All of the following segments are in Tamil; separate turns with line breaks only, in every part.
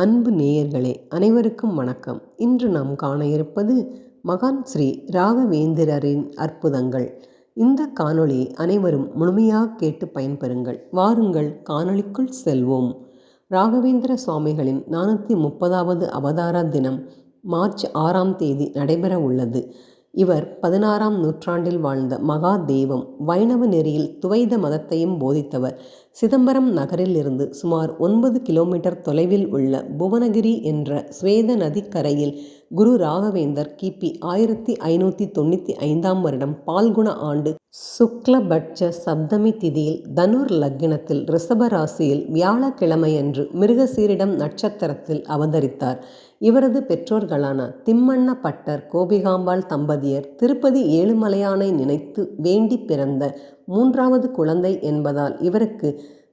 அன்பு நேயர்களே அனைவருக்கும் வணக்கம். இன்று நாம் காண இருப்பது மகான் ஸ்ரீ ராகவேந்திரரின் அற்புதங்கள். இந்த காணொளியை அனைவரும் முழுமையாக கேட்டு பயன்பெறுங்கள். வாருங்கள் காணொளிக்குள் செல்வோம். ராகவேந்திர சுவாமிகளின் நானூற்றி முப்பதாவது அவதார தினம் மார்ச் ஆறாம் தேதி நடைபெற உள்ளது. இவர் பதினாறாம் நூற்றாண்டில் வாழ்ந்த மகாதேவம் வைணவ நெறியில் துவைத மதத்தையும் போதித்தவர். சிதம்பரம் நகரிலிருந்து சுமார் ஒன்பது கிலோமீட்டர் தொலைவில் உள்ள புவனகிரி என்ற ஸ்வேத நதிக்கரையில் குரு ராகவேந்தர் கிபி ஆயிரத்தி ஐநூற்றி தொண்ணூற்றி ஐந்தாம் வருடம் பால்குண ஆண்டு சுக்லபட்ச சப்தமி திதியில் தனுர் லக்னத்தில் ரிஷபராசியில் வியாழக்கிழமையன்று மிருகசீரிடம் நட்சத்திரத்தில் அவதரித்தார். இவரது பெற்றோர்களான திம்மண்ண பட்டர் கோபிகாம்பாள் தம்பதியர் திருப்பதி ஏழுமலையானை நினைத்து வேண்டி பிறந்த மூன்றாவது குழந்தை என்பதால் இவருக்கு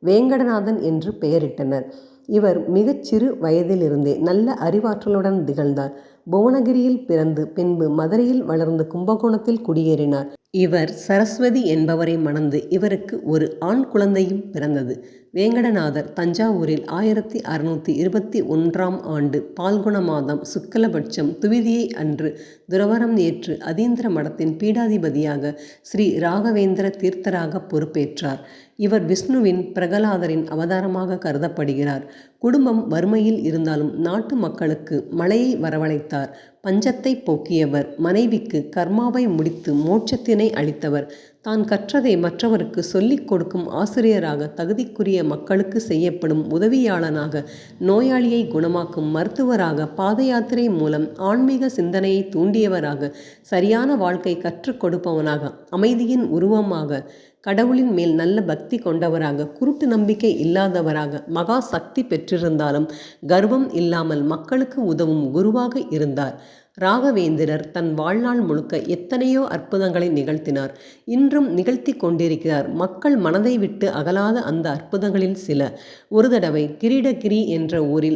வேங்கடநாதன் என்று பெயரிட்டனர். இவர் மிகச்சிறு வயதிலிருந்தே நல்ல அறிவாற்றலுடன் திகழ்ந்தார். புவனகிரியில் பிறந்து பின்பு மதுரையில் வளர்ந்து கும்பகோணத்தில் குடியேறினார். இவர் சரஸ்வதி என்பவரை மணந்து இவருக்கு ஒரு ஆண் குழந்தையும் பிறந்தது. வேங்கடநாதர் தஞ்சாவூரில் ஆயிரத்தி அறுநூற்றி இருபத்தி ஒன்றாம் ஆண்டு பால்குண மாதம் சுக்கலபட்சம் துவிதியை அன்று துறவரம் ஏற்று அதீந்திர மடத்தின் பீடாதிபதியாக ஸ்ரீ ராகவேந்திர தீர்த்தராக பொறுப்பேற்றார். இவர் விஷ்ணுவின் பிரகலாதரின் அவதாரமாக கருதப்படுகிறார். குடும்பம் வறுமையில் இருந்தாலும் நாட்டு மக்களுக்கு மழையை வரவழைத்தார். பஞ்சத்தை போக்கியவர். மனைவிக்கு கர்மாவை முடித்து மோட்சத்தினை அளித்தவர். தான் கற்றதை மற்றவருக்கு சொல்லிக் கொடுக்கும் ஆசிரியராக தகுதிக்குரிய மக்களுக்கு செய்யப்படும் உதவியாளனாக நோயாளியை குணமாக்கும் மருத்துவராக பாத யாத்திரை மூலம் ஆன்மீக சிந்தனையை தூண்டியவராக சரியான வாழ்க்கை கற்றுக் கொடுப்பவனாக அமைதியின் உருவமாக கடவுளின் மேல் நல்ல பக்தி கொண்டவராக குருட்டு நம்பிக்கை இல்லாதவராக மகா சக்தி பெற்றிருந்தாலும் கர்வம் இல்லாமல் மக்களுக்கு உதவும் குருவாக இருந்தார். ராகவேந்திரர் தன் வாழ்நாள் முழுக்க எத்தனையோ அற்புதங்களை நிகழ்த்தினார். இன்றும் நிகழ்த்தி கொண்டிருக்கிறார். மக்கள் மனதை விட்டு அகலாத அந்த அற்புதங்களில் சில. ஒரு தடவை கிரீடகிரி என்ற ஊரில்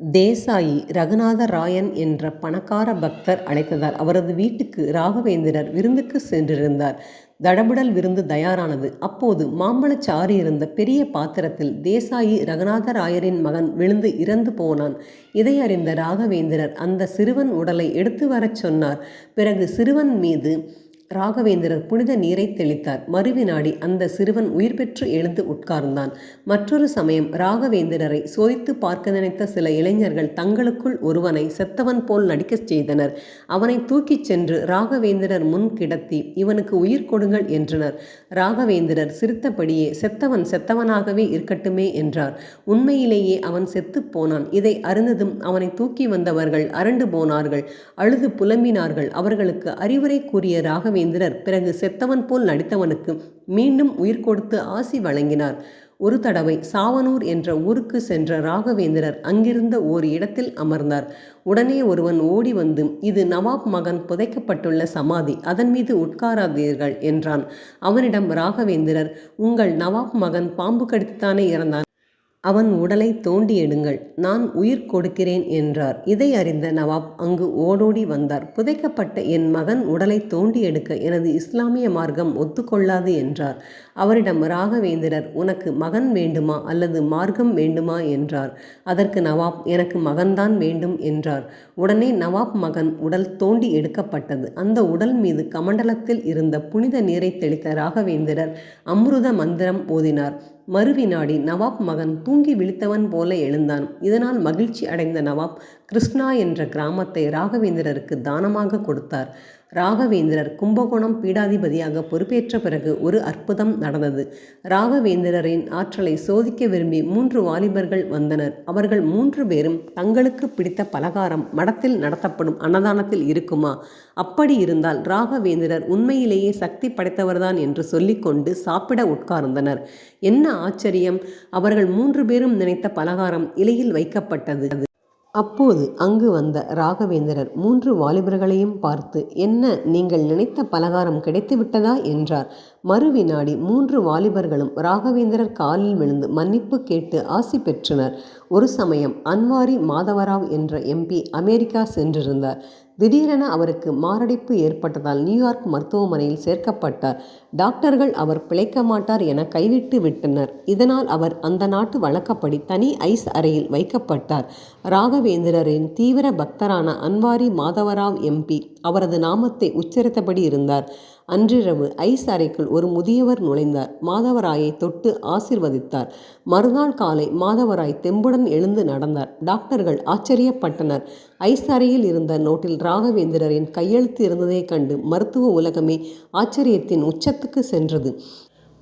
தேசாயி ரகுநாத ராயன் என்ற பணக்கார பக்தர் அழைத்ததால் அவரது வீட்டுக்கு ராகவேந்திரர் விருந்துக்கு சென்றிருந்தார். தடபுடல் விருந்து தயாரானது. அப்போது மாம்பழச்சாறு இருந்த பெரிய பாத்திரத்தில் தேசாயி ரகுநாதராயரின் மகன் விழுந்து இறந்து போனான். இதை அறிந்த ராகவேந்திரர் அந்த சிறுவன் உடலை எடுத்து வரச் சொன்னார். பிறகு சிறுவன் மீது ராகவேந்திரர் புனித நீரை தெளித்தார். மறுவினாடி அந்த சிறுவன் உயிர் பெற்று எழுந்து உட்கார்ந்தான். மற்றொரு சமயம் ராகவேந்திரரை சோதித்து பார்க்க நினைத்த சில இளைஞர்கள் தங்களுக்குள் ஒருவனை செத்தவன் போல் நடிக்கச் செய்தனர். அவனை தூக்கிச் சென்று ராகவேந்திரர் முன் கிடத்தி இவனுக்கு உயிர் கொடுங்கள் என்றனர். ராகவேந்திரர் சிரித்தபடியே செத்தவன் செத்தவனாகவே இருக்கட்டுமே என்றார். உண்மையிலேயே அவன் செத்துப் போனான். இதை அறிந்ததும் அவனை தூக்கி வந்தவர்கள் அரண்டு போனார்கள். அழுது புலம்பினார்கள். அவர்களுக்கு அறிவுரை கூறிய ராக ராகவேந்திரர் பிறகு செத்தவன் போல் நடித்தவனுக்கு மீண்டும் உயிர் கொடுத்து ஆசி வழங்கினார். ஒரு தடவை சாவனூர் என்ற ஊருக்கு சென்ற ராகவேந்திரர் அங்கிருந்த ஓர் இடத்தில் அமர்ந்தார். உடனே ஒருவன் ஓடி வந்து இது நவாப் மகன் புதைக்கப்பட்டுள்ள சமாதி அதன் மீது உட்காராதீர்கள் என்றான். அவனிடம் ராகவேந்திரர் உங்கள் நவாப் மகன் பாம்பு கடித்துத்தானே இறந்தான். அவன் உடலை தோண்டி எடுங்கள் நான் உயிர் கொடுக்கிறேன் என்றார். இதை அறிந்த நவாப் அங்கு ஓடோடி வந்தார். புதைக்கப்பட்ட என் மகன் உடலை தோண்டி எடுக்க எனது இஸ்லாமிய மார்க்கம் ஒத்துக்கொள்ளாது என்றார். அவரிடம் ராகவேந்திரர் உனக்கு மகன் வேண்டுமா அல்லது மார்க்கம் வேண்டுமா? என்றார். அதற்கு நவாப் எனக்கு மகன்தான் வேண்டும் என்றார். உடனே நவாப் மகன் உடல் தோண்டி எடுக்கப்பட்டது. அந்த உடல் மீது கமண்டலத்தில் இருந்த புனித நீரை தெளித்த ராகவேந்திரர் அம்ருத மந்திரம் ஓதினார். மறுவினாடி நவாப் மகன் தூங்கி விழித்தவன் போல எழுந்தான். இதனால் மகிழ்ச்சி அடைந்த நவாப் கிருஷ்ணா என்ற கிராமத்தை ராகவேந்திரருக்கு தானமாக கொடுத்தார். ராகவேந்திரர் கும்பகோணம் பீடாதிபதியாக பொறுப்பேற்ற பிறகு ஒரு அற்புதம் நடந்தது. ராகவேந்திரரின் ஆற்றலை சோதிக்க விரும்பி மூன்று வாலிபர்கள் வந்தனர். அவர்கள் மூன்று பேரும் தங்களுக்கு பிடித்த பலகாரம் மடத்தில் நடத்தப்படும் அன்னதானத்தில் இருக்குமா? அப்படி இருந்தால் ராகவேந்திரர் உண்மையிலேயே சக்தி படைத்தவர்தான் என்று சொல்லிக்கொண்டு சாப்பிட உட்கார்ந்தனர். என்ன ஆச்சரியம்! அவர்கள் மூன்று பேரும் நினைத்த பலகாரம் இலையில் வைக்கப்பட்டது. அப்போது அங்கு வந்த ராகவேந்திரர் மூன்று வாலிபர்களையும் பார்த்து என்ன நீங்கள் நினைத்த பலகாரம் கிடைத்துவிட்டதா என்றார். மறுவினாடி மூன்று வாலிபர்களும் ராகவேந்திரர் காலில் விழுந்து மன்னிப்பு கேட்டு ஆசி பெற்றனர். ஒரு சமயம் அன்வாரி மாதவராவ் என்ற எம்பி அமெரிக்கா சென்றிருந்தார். திடீரென அவருக்கு மாரடைப்பு ஏற்பட்டதால் நியூயார்க் மருத்துவமனையில் சேர்க்கப்பட்டார். டாக்டர்கள் அவர் பிழைக்க மாட்டார் என கைவிட்டு விட்டனர். இதனால் அவர் அந்த நாட்டு வழக்கப்படி தனி ஐஸ் அறையில் வைக்கப்பட்டார். ராகவேந்திரரின் தீவிர பக்தரான அன்வாரி மாதவராவ் எம்பி அவரது நாமத்தை உச்சரித்தபடி இருந்தார். அன்றிரவு ஐஸ் அறைக்குள் ஒரு முதியவர் நுழைந்தார். மாதவராயை தொட்டு ஆசிர்வதித்தார். மறுநாள் காலை மாதவராய் தெம்புடன் எழுந்து நடந்தார். டாக்டர்கள் ஆச்சரியப்பட்டனர். ஐஸ் அறையில் இருந்த நோட்டில் ராகவேந்திரரின் கையெழுத்து இருந்ததைக் கண்டு மருத்துவ உலகமே ஆச்சரியத்தின் உச்சத்துக்கு சென்றது.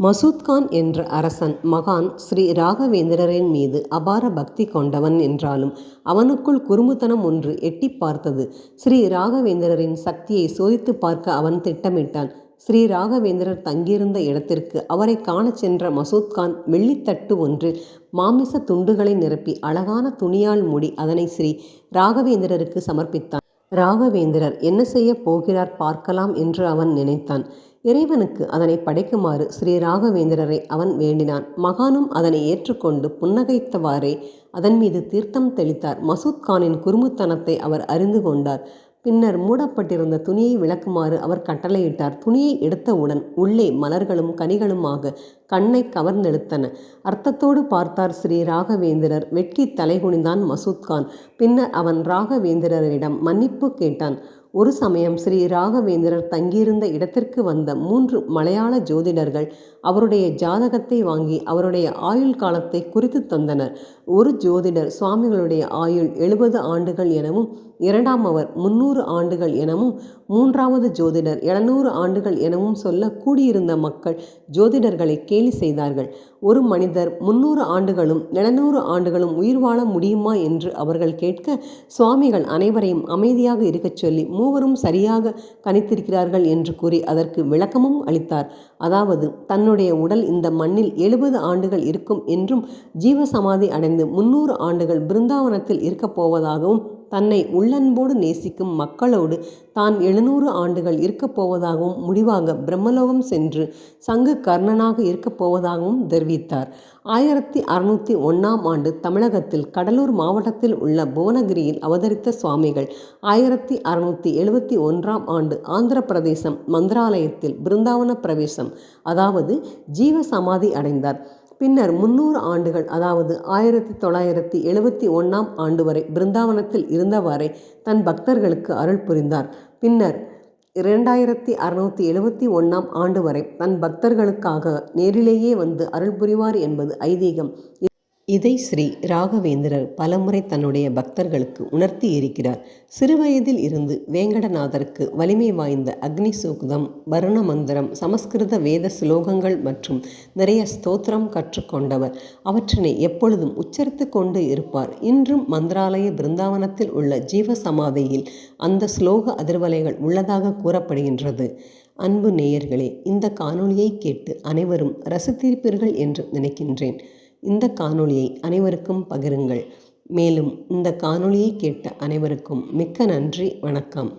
மசூத்கான் என்ற அரசன் மகான் ஸ்ரீ ராகவேந்திரரின் மீது அபார பக்தி கொண்டவன் என்றாலும் அவனுக்குள் குறும்புத்தனம் ஒன்று எட்டி பார்த்தது. ஸ்ரீ ராகவேந்திரரின் சக்தியை சோதித்து பார்க்க அவன் திட்டமிட்டான். ஸ்ரீ ராகவேந்திரர் தங்கியிருந்த இடத்திற்கு அவரை காணச் சென்ற மசூத்கான் வெள்ளித்தட்டு ஒன்றில் மாமிச துண்டுகளை நிரப்பி அழகான துணியால் மூடி அதனை ஸ்ரீ ராகவேந்திரருக்கு சமர்ப்பித்தான். ராகவேந்திரர் என்ன செய்ய போகிறார் பார்க்கலாம் என்று அவன் நினைத்தான். இறைவனுக்கு அதனை படைக்குமாறு ஸ்ரீ ராகவேந்திரரை அவன் வேண்டினான். மகானும் அதனை ஏற்றுக்கொண்டு புன்னகைத்தவாறே அதன் மீது தீர்த்தம் தெளித்தார். மசூத் கானின் குறுமுத்தனத்தை அவர் அறிந்து கொண்டார். பின்னர் மூடப்பட்டிருந்த துணியை விளக்குமாறு அவர் கட்டளையிட்டார். துணியை எடுத்தவுடன் உள்ளே மலர்களும் கனிகளுமாக கண்ணை கவர்ந்தெடுத்தன அர்த்தத்தோடு பார்த்தார் ஸ்ரீ ராகவேந்திரர். வெட்கி தலைகுனிந்தான் மசூத்கான் பின்னர் அவன் ராகவேந்திரரிடம் மன்னிப்பு கேட்டான். ஒரு சமயம் ஸ்ரீ ராகவேந்திரர் தங்கியிருந்த இடத்திற்கு வந்த மூன்று மலையாள ஜோதிடர்கள் அவருடைய ஜாதகத்தை வாங்கி அவருடைய ஆயுள் காலத்தை குறித்து தந்தனர். ஒரு ஜோதிடர் சுவாமிகளுடைய ஆயுள் எழுபது ஆண்டுகள் எனவும் இரண்டாம் அவர் முன்னூறு ஆண்டுகள் எனவும் மூன்றாவது ஜோதிடர் எழுநூறு ஆண்டுகள் எனவும் சொல்ல கூடியிருந்த மக்கள் ஜோதிடர்களை கேலி செய்தார்கள். ஒரு மனிதர் முன்னூறு ஆண்டுகளும் எழுநூறு ஆண்டுகளும் உயிர் வாழ முடியுமா என்று அவர்கள் கேட்க சுவாமிகள் அனைவரையும் அமைதியாக இருக்கச் சொல்லி மூவரும் சரியாக கணித்திருக்கிறார்கள் என்று கூறி அதற்கு விளக்கமும் அளித்தார். அதாவது தன்னுடைய உடல் இந்த மண்ணில் எழுபது ஆண்டுகள் இருக்கும் என்றும் ஜீவசமாதி அடைந்து முன்னூறு ஆண்டுகள் பிருந்தாவனத்தில் இருக்கப் போவதாகவும் தன்னை உள்ளன்போடு நேசிக்கும் மக்களோடு தான் எழுநூறு ஆண்டுகள் இருக்கப் போவதாகவும் முடிவாக பிரம்மலோகம் சென்று சங்கு கர்ணனாக இருக்கப் போவதாகவும் தெரிவித்தார். ஆயிரத்தி அறுநூற்றி ஒன்றாம் ஆண்டு தமிழகத்தில் கடலூர் மாவட்டத்தில் உள்ள புவனகிரியில் அவதரித்த சுவாமிகள் ஆயிரத்தி அறுநூற்றி எழுபத்தி ஒன்றாம் ஆண்டு ஆந்திர பிரதேசம் மந்திராலயத்தில் பிருந்தாவன பிரவேசம் அதாவது ஜீவ சமாதி அடைந்தார். பின்னர் முன்னூறு ஆண்டுகள் அதாவது ஆயிரத்தி தொள்ளாயிரத்தி எழுபத்தி ஒன்றாம் ஆண்டு வரை பிருந்தாவனத்தில் இருந்தவாறே தன் பக்தர்களுக்கு அருள் புரிந்தார். பின்னர் இரண்டாயிரத்தி அறுநூற்றி எழுபத்தி ஒன்றாம் ஆண்டு வரை தன் பக்தர்களுக்காக நேரிலேயே வந்து அருள் புரிவார் என்பது ஐதீகம். இதை ஸ்ரீ ராகவேந்திரர் பலமுறை தன்னுடைய பக்தர்களுக்கு உணர்த்தி இருக்கிறார். சிறுவயதில் இருந்து வேங்கடநாதருக்கு வலிமை வாய்ந்த அக்னி சூக்தம் வருண மந்திரம் சமஸ்கிருத வேத ஸ்லோகங்கள் மற்றும் நிறைய ஸ்தோத்திரம் கற்றுக்கொண்டவர் அவற்றினை எப்பொழுதும் உச்சரித்து கொண்டு இருப்பார். இன்றும் மந்திராலய பிருந்தாவனத்தில் உள்ள ஜீவ சமாதியில் அந்த ஸ்லோக அதிர்வலைகள் உள்ளதாக கூறப்படுகின்றது. அன்பு நேயர்களே இந்த காணொளியை கேட்டு அனைவரும் ரசித்திருப்பீர்கள் என்று நினைக்கின்றேன். இந்த காணொளியை அனைவருக்கும் பகிருங்கள். மேலும் இந்த காணொளியை கேட்ட அனைவருக்கும் மிக்க நன்றி. வணக்கம்.